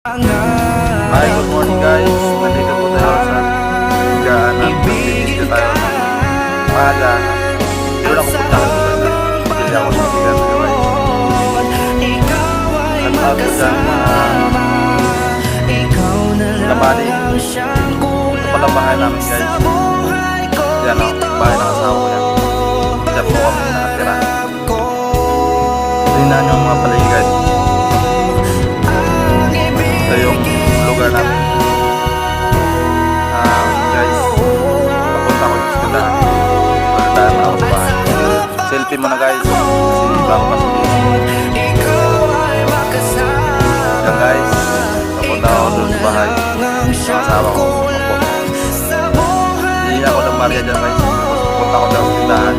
Hi, good morning guys. Nandito po tayo sa higaan at magbibideo tayo ng maaga. Doon ako punta ko sa bibili ako ng bigat ko guys. At bago dyan, mga labali. Ito pala bahay namin guys. Yan o, bahay ng asawa ko yan. Diyan po kami nakatira. Tingnan nyo ang mga paligid. Ito muna guys. Kasi bago kasi Yan guys, papunta ako doon sa bahay. Sa asawa ko. Hindi ako ng Maria dyan guys. Papunta ko daw sa.